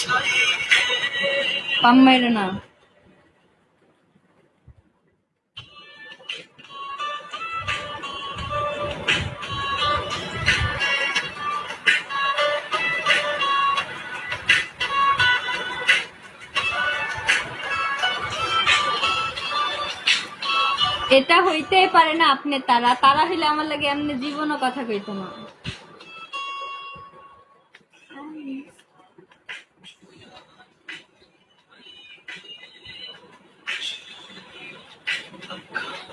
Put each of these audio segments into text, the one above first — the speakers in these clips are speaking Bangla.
এটা হইতেই পারে না আপনি তারা। তারা হইলে আমার লাগে এমনি জীবনও কথা কইতো না।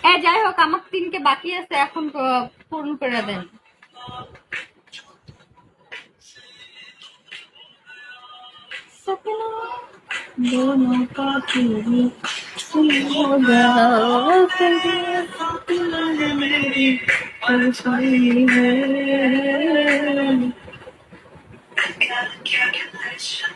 এ যাই হোক আমার তিনকে বাকি আছে এখন প- পূরণ করে দেন सपना दोनों का पूरी हो जाओ तेरे सपना है मेरी परछाई है अखियां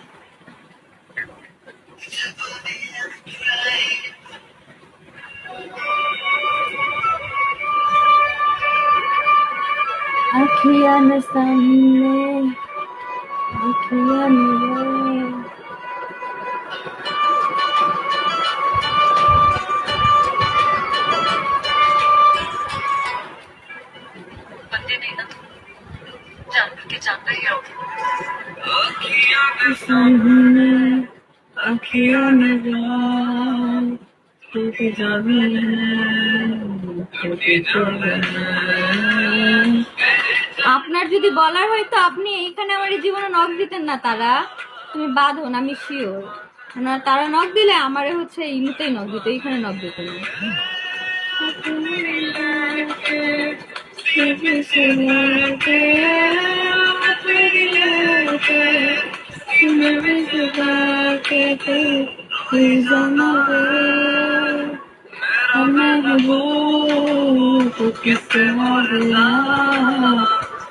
Akiyana Sanne, Akiyana সামনে আখিও নে যাও তুই যাবি না তুই চলে না আপনার যদি বলার হয় তো আপনি এইখানে আমার জীবনে নখ দিতেন না, তারা। তুমি বাঁধো না আমি শিওর না, তারা নখ দিলে আমার হচ্ছে ইমুতেই নখ দিত, এইখানে নখ দিত আমার কিসে মারলা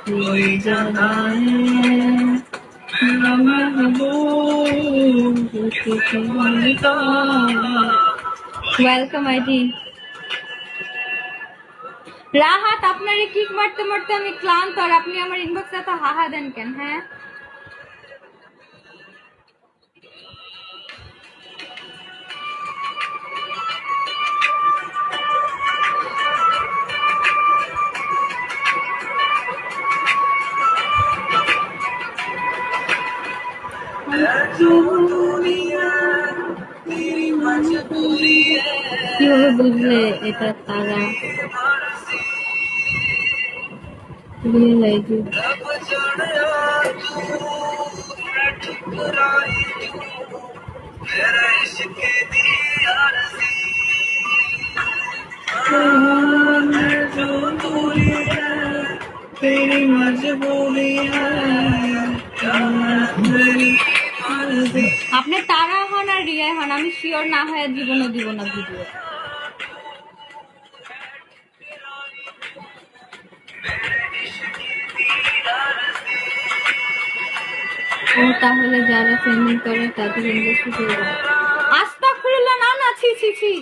कोई जगाए मेरा महबूब किसी बनता ওয়েলকাম আইটি রাহাত আপনারে কিক মারতে মারতে আমি ক্লান্ত আর আপনি আমার ইনবক্সে এত হাহা দেন কেন হ্যাঁ কিভাবে বুঝলে এটা তারা রিয়েলাইজ तेरी मजबूरी আপনি তারা হন আর রিয়া হন, আমি শিওর না হয় জীবনও দিব না ভিডিও। ও তাহলে যারা ফেমিং করে, তাদের ইন্ডাস্ট্রি করে আস্তাগফিরুল্লাহ, না না, ছি ছি ছি।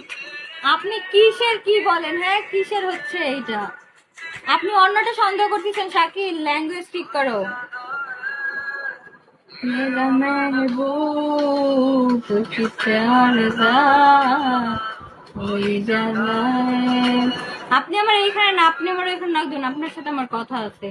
আপনি কিসের কি বলেন হ্যাঁ কিসের হচ্ছে এইটা? আপনি অন্যটা সন্দেহ করতেছেন শাকিল ল্যাঙ্গুয়েজ ঠিক করো। मेरा महबूब कुछ प्यार का कोई জানায় আপনি আমার এইখানে না আপনি আমার এখানে না দিন আপনার সাথে আমার কথা আছে